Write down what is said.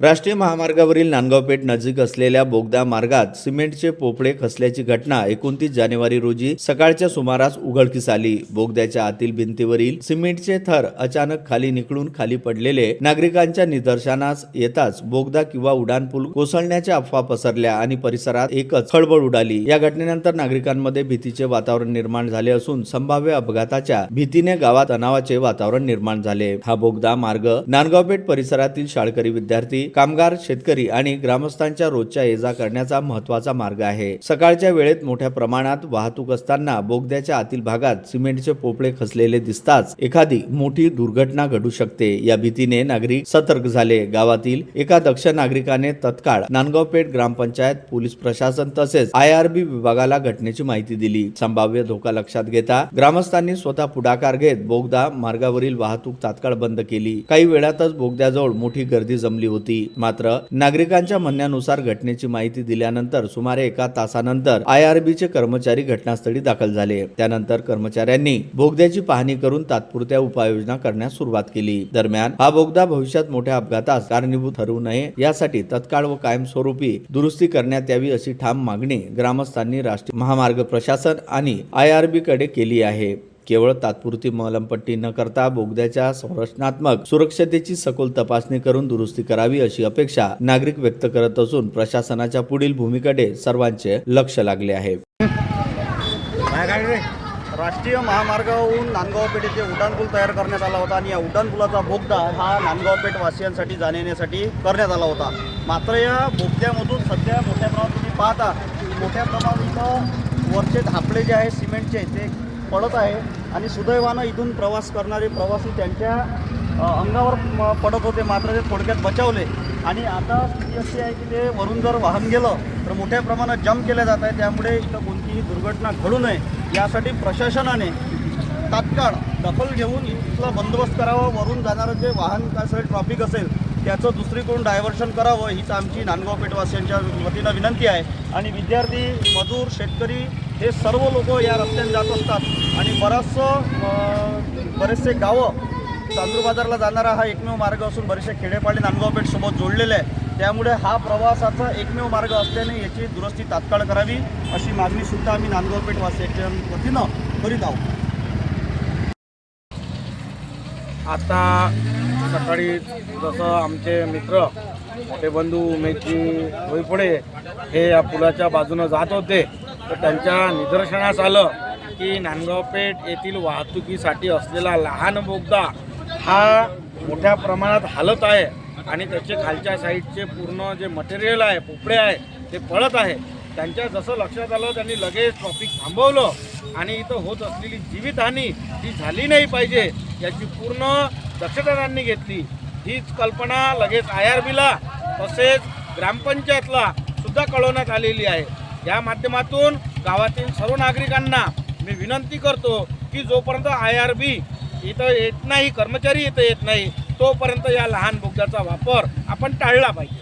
राष्ट्रीय महामार्गावरील नांदगावपेठ नजीक असलेल्या बोगदा मार्गात सिमेंटचे पोपळे खसल्याची घटना एकोणतीस जानेवारी रोजी सकाळच्या सुमारास उघडकीस आली. बोगद्याच्या आतील भिंतीवरील सिमेंटचे थर अचानक खाली निकळून खाली पडलेले नागरिकांच्या निदर्शनास येताच बोगदा किंवा उड्डाणपूल कोसळण्याच्या अफवा पसरल्या आणि परिसरात एकच खळबळ उडाली. या घटनेनंतर नागरिकांमध्ये भीतीचे वातावरण निर्माण झाले असून संभाव्य अपघाताच्या भीतीने गावात तणावाचे वातावरण निर्माण झाले. हा बोगदा मार्ग नांदगावपेठ परिसरातील शाळकरी विद्यार्थी कामगार शेतकरी आणि ग्रामस्थांच्या रोजच्या ये जा करण्याचा महत्त्वाचा मार्ग आहे. सकाळच्या वेळेत मोठ्या प्रमाणात वाहतूक असताना बोगद्याच्या आतील भागात सिमेंटचे पोपळे खचलेले दिसताच एखादी मोठी दुर्घटना घडू शकते. या भीतीने नागरिक सतर्क झाले. गावातील एका दक्ष नागरिकाने तत्काळ नांदगावपेठ ग्रामपंचायत पोलीस प्रशासन तसेच आय आर बी विभागाला घटनेची माहिती दिली. संभाव्य धोका लक्षात घेता ग्रामस्थांनी स्वतः पुढाकार घेत बोगदा मार्गावरील वाहतूक तात्काळ बंद केली. काही वेळातच बोगद्याजवळ मोठी गर्दी जमली होती. मात्र नागरिकांच्या म्हणण्यानुसार घटनेची माहिती दिल्यानंतर सुमारे एका तासानंतर आयआरबीचे कर्मचारी घटनास्थळी दाखल झाले. त्यानंतर कर्मचाऱ्यांनी बोगद्याची पाहणी करून तात्पुरत्या उपाययोजना करण्यास सुरुवात केली. दरम्यान हा बोगदा भविष्यात मोठ्या अपघातास कारणीभूत ठरवू नये यासाठी तत्काळ व कायमस्वरूपी दुरुस्ती करण्यात यावी अशी ठाम मागणी ग्रामस्थांनी राष्ट्रीय महामार्ग प्रशासन आणि आयआरबी कडे केली आहे. केवळ तात्पुरती मलमपट्टी न करता बोगद्याच्या संरचनात्मक सुरक्षतेची सखोल तपासणी करून दुरुस्ती करावी अशी अपेक्षा नागरिक व्यक्त करत असून प्रशासनाच्या पुढील भूमिकेकडे सर्वांचे लक्ष लागले आहे. राष्ट्रीय महामार्गावरून नांदगावपेठ येथे उड्डाणपूल तयार करण्यात आला होता आणि या उड्डाणपुलाचा बोगदा हा नांदगावपेठ वासियांसाठी जाण्यासाठी करण्यात आला होता. मात्र या बोगद्यामधून सध्या मोठ्या प्रमाणात तुम्ही पाहता मोठ्या प्रमाणात इथं वरचे धापले जे आहे सिमेंटचे ते पडत आहे आणि सुदैवानं इथून प्रवास करणारे प्रवासी त्यांच्या अंगावर म- पडत होते. मात्र ते थोडक्यात बचावले. आणि आता स्थिती अशी आहे की ते वरून जर वाहन गेलं तर मोठ्या प्रमाणात जम केलं जात आहे त्यामुळे इथं कोणतीही दुर्घटना घडू नये. यासाठी प्रशासनाने तात्काळ दखल घेऊन इथला बंदोबस्त करावा. वरून जाणारं जे वाहन असेल ट्रॉफिक असेल त्याचं दुसरीकडून डायव्हर्शन करावं हीच आमची नांदगाव पेठवासियांच्या वतीनं विनंती आहे. आणि विद्यार्थी मजूर शेतकरी हे सर्व लोक या रस्त्याने जात असतात. आणि बराचसं बरेचसे गावं चांदूर बाजारला जाणारा हा एकमेव मार्ग असून बरेचसे खेडेपाडे नांदगावपेठ सोबत जोडलेले आहे. त्यामुळे हा प्रवासाचा एकमेव मार्ग असल्याने याची दुरुस्ती तात्काळ करावी अशी मागणी सुद्धा आम्ही नांदगावपेठ वासियांच्या वतीनं करीत आहोत. आता सकाळी जसं आमचे मित्र मोठे बंधू उमेशजी भोईपुडे हे या पुलाच्या बाजूनं जात होते. तर त्यांच्या निदर्शनास आलं की नांदगावपेठ येथील वाहतुकीसाठी असलेला लहान बोगदा हा मोठ्या प्रमाणात हालत आहे आणि त्याचे खालच्या साईडचे पूर्ण जे मटेरियल आहे पोपडे आहे ते पळत आहे. त्यांच्या जसं लक्षात आलं त्यांनी लगेच ट्रॉफिक थांबवलं आणि इथं होत असलेली जीवितहानी ही झाली नाही पाहिजे याची पूर्ण दक्षता त्यांनी घेतली. हीच कल्पना लगेच आय आर बीला तसेच ग्रामपंचायतला सुद्धा कळवण्यात आलेली आहे. या माध्यमातून गावातील सर्व नागरिकांना मी विनंती करतो की जोपर्यंत आय आर बी इथं येत नाही कर्मचारी इथं येत नाही तोपर्यंत या लहान बोगद्याचा वापर आपण टाळला पाहिजे.